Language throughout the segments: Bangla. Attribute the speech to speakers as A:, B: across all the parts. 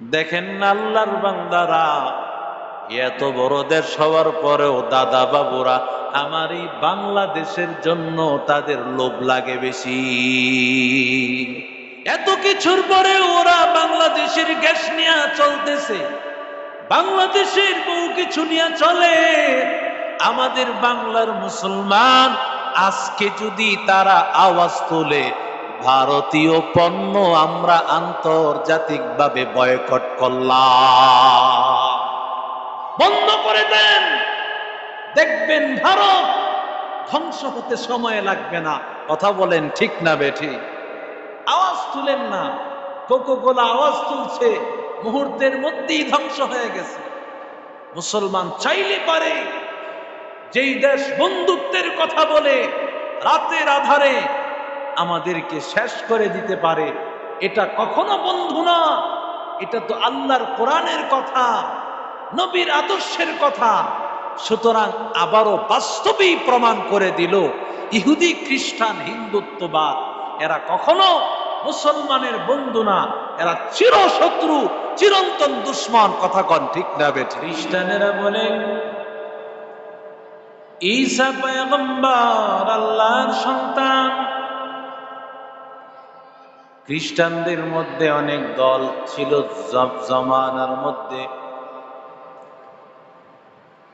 A: দেখেন আল্লাহর বান্দারা, এত বড় দেশ হওয়ার পরেও দাদা বাবুরা, আমার এই বাংলাদেশের জন্য তাদের লোভ লাগে বেশি। এত কিছুর পরে ওরা বাংলাদেশের গ্যাস নিয়ে চলতেছে, বাংলাদেশের বহু কিছু নিয়ে চলে। আমাদের বাংলার মুসলমান, আজকে যদি তারা আওয়াজ তোলে ভারতীয় পণ্য আমরা আন্তর্জাতিকভাবে বয়কট করলাম। বন্ধ করে দেন। দেখবেন ভারত ধ্বংস হতে সময় লাগবে না। কথা বলেন ঠিক না বেঠি। আওয়াজ তুলেন না। কোকো কোলা আওয়াজ তুলছে। মুহূর্তের মধ্যেই ধ্বংস হয়ে গেছে। মুসলমান চাইলে পারে। যেই দেশ বন্ধুত্বের কথা বলে, রাতের আধারে আমাদেরকে শেষ করে দিতে পারে। এটা কখনো বন্ধু না। এটা তো আল্লাহর কোরআনের কথা, নবীর আদর্শের কথা। সুতরাং আবারও বাস্তবেই প্রমাণ করে দিল, ইহুদি, খ্রিস্টান, হিন্দুত্ববাদ, এরা কখনো মুসলমানের বন্ধু না। এরা চির শত্রু চিরন্তন দুশ্মন। কথা কন, ঠিক না বেঠ? খ্রিস্টানেরা বলে, ঈসা পয়গম্বর, আল্লাহর সন্তান। খ্রিস্টানদের মধ্যে অনেক দল ছিল জমানার মধ্যে।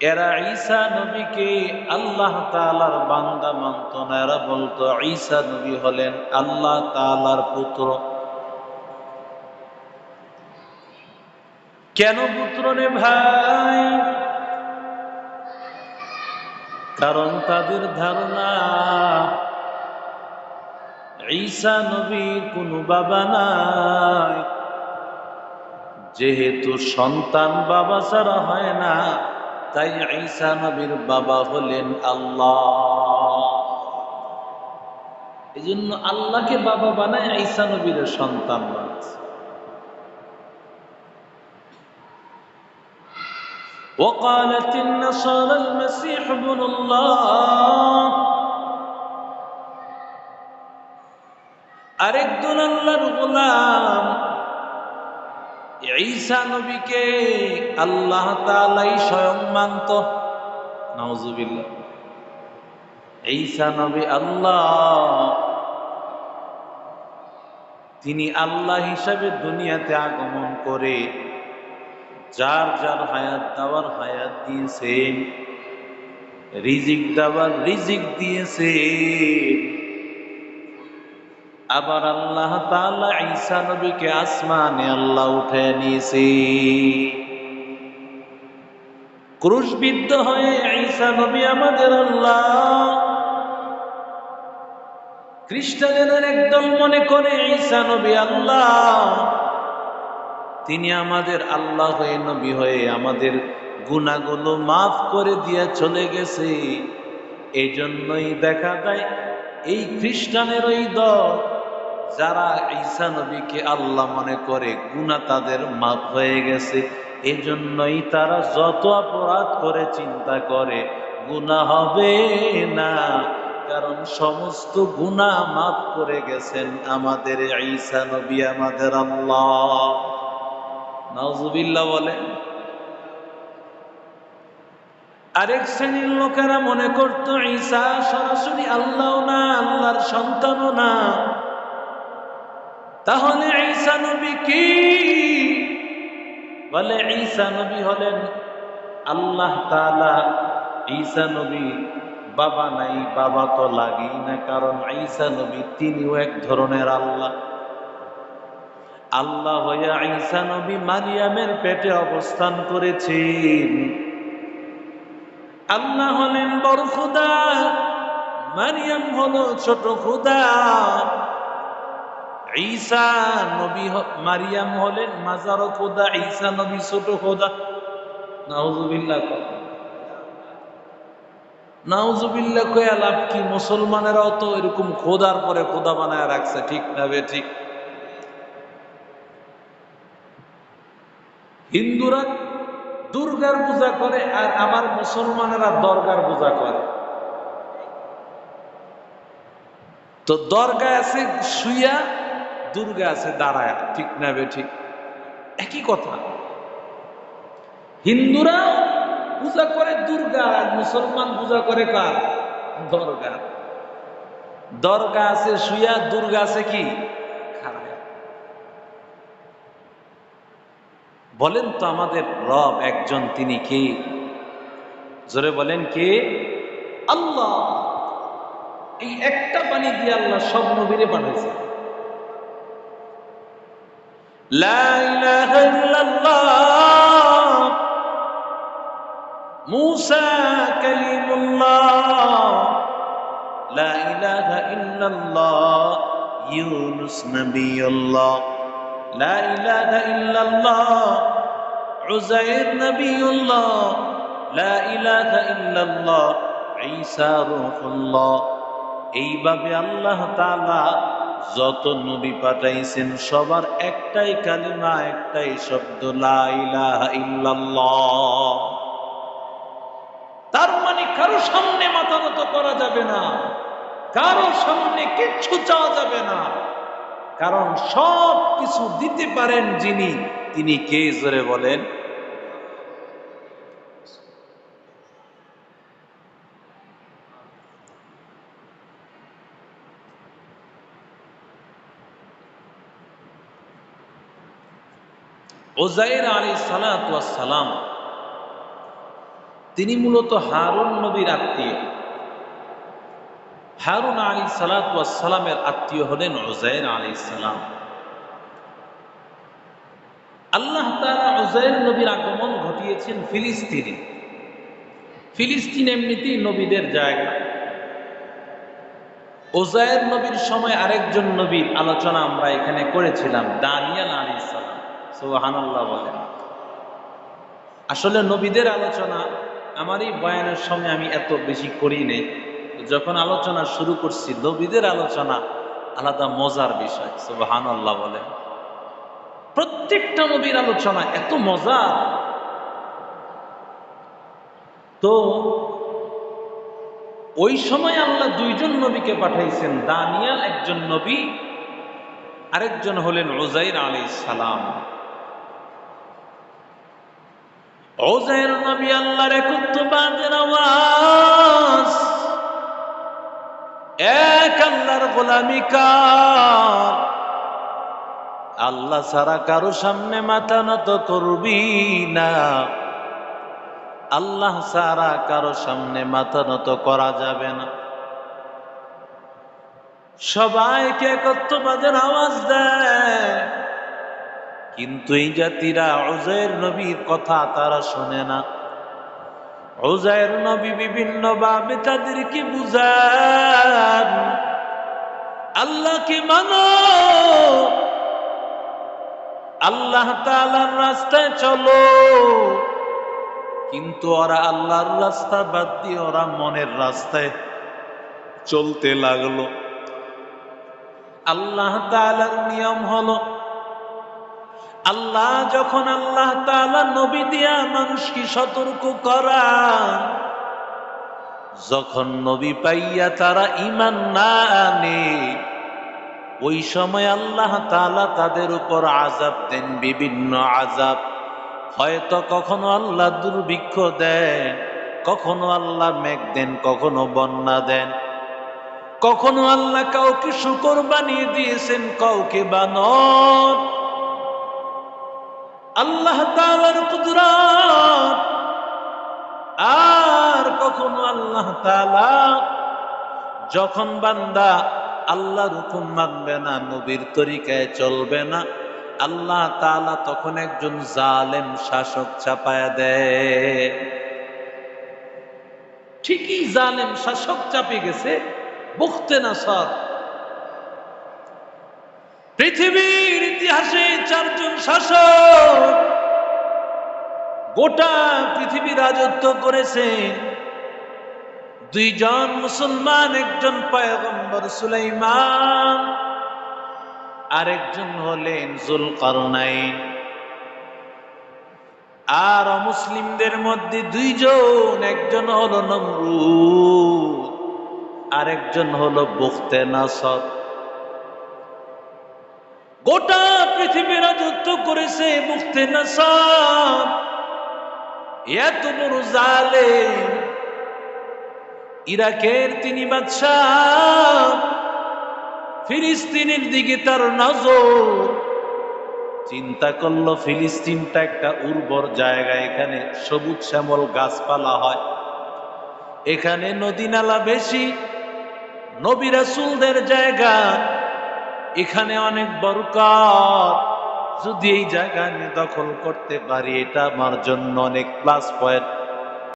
A: এরা ঈসা নবীকে আল্লাহ তাআলার বান্দা মানত না। এরা বলতো, ঈসা নবী হলেন আল্লাহ তাআলার পুত্র। কেন পুত্র রে ভাই? কারণ তাদের ধারণা ঈসা নবীর কোনো বাবা নাই যেহেতু সন্তান বাবা ছাড়া হয় না তাই ঈসা নবীর বাবা হলেন আল্লাহ এই জন্য আল্লাহকে বাবা বানায় ঈসা নবীর সন্তান বানাচ্ছে وقالت النصارى المسيح ابن الله আরেকজন আল্লাহর গোলাম, ঈসা নবীকে আল্লাহ তাআলাই স্বয়ং মানত। নাউজুবিল্লাহ। ঈসা নবী আল্লাহ, তিনি আল্লাহ হিসাবে দুনিয়াতে আগমন করে যার যার হায়াত দেওয়ার হায়াত দিয়েছেন, রিজিক দেওয়ার রিজিক দিয়েছে আবার আল্লাহ তাআলা ঈসা নবীকে আসমানে আল্লাহ উঠে নিয়েছে। ক্রুশবিদ্ধ হয়ে ঈসা নবী আমাদের আল্লাহ। খ্রিস্টানের একদল মনে করে ঈসা নবী আল্লাহ। তিনি আমাদের আল্লাহ হয়ে নবী হয়ে আমাদের গুণাগুলো মাফ করে দিয়ে চলে গেছে। এই জন্যই দেখা যায় এই খ্রিস্টানের ওই দল যারা ঈসা নবীকে আল্লাহ মনে করে গুণা তাদের মাফ হয়ে গেছে এই জন্যই তারা যত অপরাধ করে চিন্তা করে গুণা হবে না। কারণ সমস্ত গুণা মাফ করে গেছেন আমাদের ঈসা নবী, আমাদের আল্লাহ। নাউজুবিল্লাহ বলে আরেক শ্রেণির লোকেরা মনে করত, ঈসা সরাসরি আল্লাহ না, আল্লাহর সন্তানও না। তাহলে ঈসা নবী কি? বলে, ঈসা নবী হলেন আল্লাহ তাআলা। ঈসা নবী বাবা নাই, বাবা তো লাগেই না, কারণ ঈসা নবী তিনিও এক ধরনের আল্লাহ। আল্লাহ হইয়া ঈসা নবী মারিয়ামের পেটে অবস্থান করেছেন। আল্লাহ হলেন বড় খুদা, মারিয়াম হলো ছোট খুদা। ঈসা নবী মারিয়াম হলেন মাজার খোদা, ঈসা নবী ছোট খোদা। নাউজুবিল্লাহ। নাউজুবিল্লাহ কয়া লাভ কি? মুসলমানেরাও তো এরকম খোদার পরে খোদা বানায় রাখছে, ঠিক না বে ঠিক? হিন্দুরা দুর্গার পূজা করে আর আমার মুসলমানেরা দরগার পূজা করে। তো দরগা আছে শুইয়া দুর্গা আছে, দাঁড়ায়। ঠিক না বে, ঠিক। একই কথা। হিন্দুরা পূজা করে দুর্গা, আর মুসলমান পূজা করে কার? দরগা। দরগা আছে শুয়া, দুর্গা আছে কি? বলেন তো আমাদের রব একজন, তিনি কে? জোরে বলেন কে? আল্লাহ। এই একটা পানি দিয়ে আল্লাহ সব নবীরে পাঠাইছে। লা ইলাহা ইল্লাল্লাহ মুসা কালিমুল্লাহ লা ইলাহা ইল্লাল্লাহ ইউনুস নবিয়ুল্লাহ লা ইলাহা ইল্লাল্লাহ উযাইর নবিয়ুল্লাহ লা ইলাহা ইল্লাল্লাহ ঈসা রূহুল্লাহ এইভাবে আল্লাহ তাআলা যত নবী পাঠাইছেন, সবার একটাই কালিমা, একটাই শব্দ তার মানে কারও সামনে মাথা নত করা যাবে না, কারও সামনে কিচ্ছু চাওয়া যাবে না। কারণ সব কিছু দিতে পারেন যিনি, তিনি কে জোরে বলেন? ওজাইর আলী সালাম, তিনি মূলত হারুন নবীর আত্মীয়। হারুন আলী সালামের আত্মীয় হলেন ওজাইর আলী সালাম। আল্লাহ তারা ওজাইর নবীর আগমন ঘটিয়েছেন ফিলিস্তিনে। ফিলিস্তিন এমনিতেই নবীদের জায়গা। ওজায়ের নবীর সময় আরেকজন নবীর আলোচনা আমরা এখানে করেছিলাম, দানিয়াল আলী সালাম। সোহানাল্লাহ বলেন আসলে নবীদের আলোচনা আমার এই বয়ানের সময় আমি এত বেশি করি নেই। যখন আলোচনা শুরু করছি, নবীদের আলোচনা আলাদা মজার বিষয় সোহানাল্লাহ বলেন প্রত্যেকটা নবীর আলোচনা এত মজা তো ওই সময় আল্লাহ দুইজন নবীকে পাঠাইছেন, দানিয়াল একজন নবী, আরেকজন হলেন ওজাইর আলী সালাম। ওজাইর নবী আল্লাহর একত্ববাদের আওয়াজ। এক আল্লাহর গোলামি কার? আল্লাহ সারা কারও সামনে মাথা নত করবি না। আল্লাহ সারা কারও সামনে মাথা নত করা যাবে না। সবাইকে একত্রবাদের আওয়াজ দেয়। কিন্তু এই জাতিরা অজয়ের নবীর কথা তারা শোনে না। অজয়ের নবী বিভিন্ন ভাবে তাদেরকে বুঝান। আল্লাহকে মানো। আল্লাহ তালার রাস্তায় চলো। কিন্তু ওরা আল্লাহর রাস্তা বাদ দিয়ে ওরা মনের রাস্তায় চলতে লাগল। আল্লাহ তালার নিয়ম হলো আল্লাহ যখন আল্লাহ তালা নবী দিয়া মানুষকে সতর্ক করান, যখন নবী পাইয়া তারা ইমান না আনে, ওই সময় আল্লাহ তালা তাদের উপর আজাব দেন, বিভিন্ন আজাব হয়তো কখনো আল্লাহ দুর্ভিক্ষ দেন, কখনো আল্লাহ মেঘ দেন, কখনো বন্যা দেন। কখনো আল্লাহ কাউকে শুকর বানিয়ে দিয়েছেন, কাউকে বানর। আল্লাহ তালার কুদরত। আর কখনো আল্লাহ তালা যখন বান্দা আল্লাহর হুকুম মানবে না, নবীর তরিকায় চলবে না, আল্লাহ তালা তখন একজন জালেম শাসক চাপায়া দেয়। ঠিকই জালেম শাসক চাপে গেছে বুখতে না সর। পৃথিবীর ইতিহাসে চারজন শাসক গোটা পৃথিবী রাজত্ব করেছেন দুইজন মুসলমান, একজন পয়গম্বর সুলাইমান, আরেকজন হলেন জুল করনাইন আর মুসলিমদের মধ্যে দুইজন, একজন হলো নমরুদ, আরেকজন হলো বুখতে নাসর। গোটা পৃথিবী রাজত্ব করেছে মুক্তে নাসাব এত বড় জালে ইরাকের তিনি বাদশাহ। ফিলিস্তিনের দিকে তার নজর। চিন্তা করল ফিলিস্তিনটা একটা উর্বর জায়গা, এখানে সবুজ শ্যামল গাছপালা হয়। এখানে নদী নালা বেশি। নবী রাসূলদের জায়গা। এখানে অনেক বরকত। যদি এই জায়গা আমি দখল করতে পারি, এটা আমার জন্য অনেক প্লাস পয়েন্ট